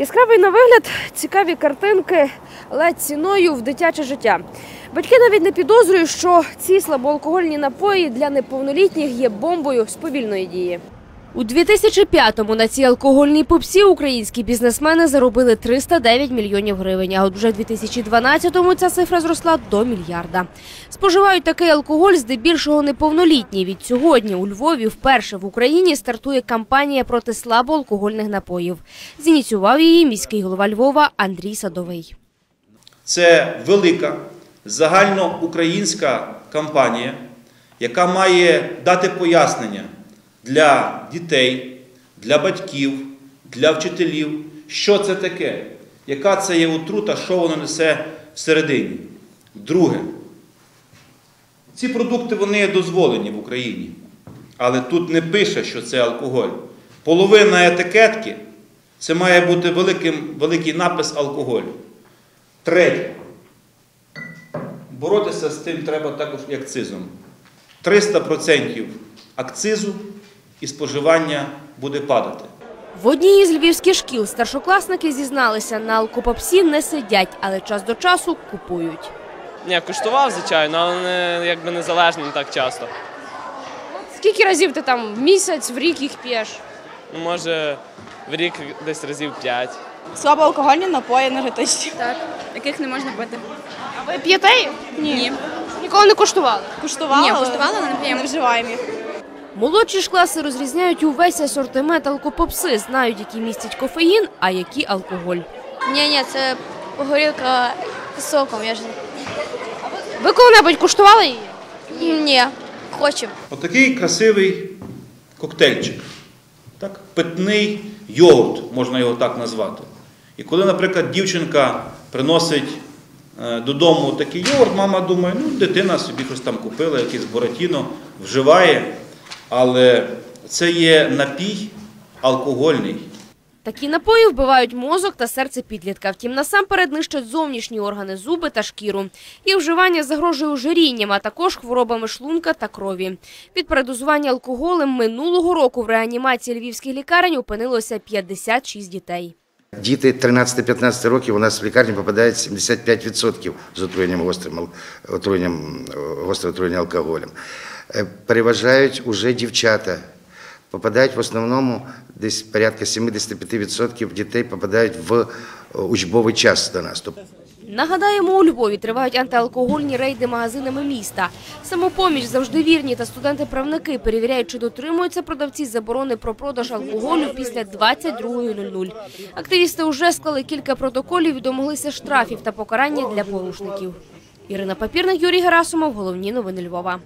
Яскравий на вигляд, цікаві картинки, але ціною в дитяче життя. Батьки навіть не підозрюють, що ці слабоалкогольні напої для неповнолітніх є бомбою з повільної дії. У 2005-му на цій алкогольній попсі українські бізнесмени заробили 309 мільйонів гривень. А от вже в 2012-му ця цифра зросла до мільярда. Споживають такий алкоголь здебільшого неповнолітні. Від сьогодні у Львові вперше в Україні стартує кампанія проти слабоалкогольних напоїв. Зініціював її міський голова Львова Андрій Садовий. Це велика загальноукраїнська кампанія, яка має дати пояснення для дітей, для батьків, для вчителів, що це таке, яка це є отрута, що воно несе всередині. Друге, ці продукти вони дозволені в Україні, але тут не пише, що це алкоголь. Половина етикетки це має бути великим, великий напис алкоголю. Третє. Боротися з тим треба також і акцизом. 300% акцизу і споживання буде падати. В одній із львівських шкіл старшокласники зізналися, на алкопопсі не сидять, але час до часу купують. Ні, куштував, звичайно, але не, якби незалежно не так часто. Скільки разів ти там в місяць, в рік їх п'єш? Ну, може, в рік десь разів п'ять. Слабоалкогольні напої енергетичні. Так, яких не можна пити. А ви п'єте їх? Ні. Ніколи не куштували. Куштували, Ні, але куштувала, але не п'ємо. Не вживаємо їх. Молодші ж класи розрізняють увесь асортимент алкопопси, знають, які містять кофеїн, а які алкоголь. Ні, ні, це горілка з соком. Я ж Ви коли-небудь куштували її? ні, хочу. Отакий красивий коктейльчик. Так? Питний йогурт, можна його так назвати. І коли, наприклад, дівчинка приносить е, додому такий йогурт, мама думає, ну, дитина собі щось там купила, якийсь буратіно, вживає, але це є напій алкогольний. Такі напої вбивають мозок та серце підлітка. Втім, насамперед нищать зовнішні органи, зуби та шкіру. Їх вживання загрожує ожирінням, а також хворобами шлунка та крові. Від передозування алкоголем минулого року в реанімації львівських лікарень опинилося 56 дітей. Діти 13-15 років у нас в лікарні попадають 75% з отруєнням гострим ал- отруєнням, е, гостре отруєння алкоголем. Е, Переважають уже дівчата. Попадають в основному десь порядка 75% дітей попадають в е, учбовий час до нас. Нагадаємо, у Львові тривають антиалкогольні рейди магазинами міста. Самопоміч, завжди вірні та студенти-правники перевіряють, чи дотримуються продавці заборони про продаж алкоголю після 22.00. Активісти вже склали кілька протоколів і домоглися штрафів та покарання для порушників. Ірина Папірник, Юрій Герасимов. Головні новини Львова.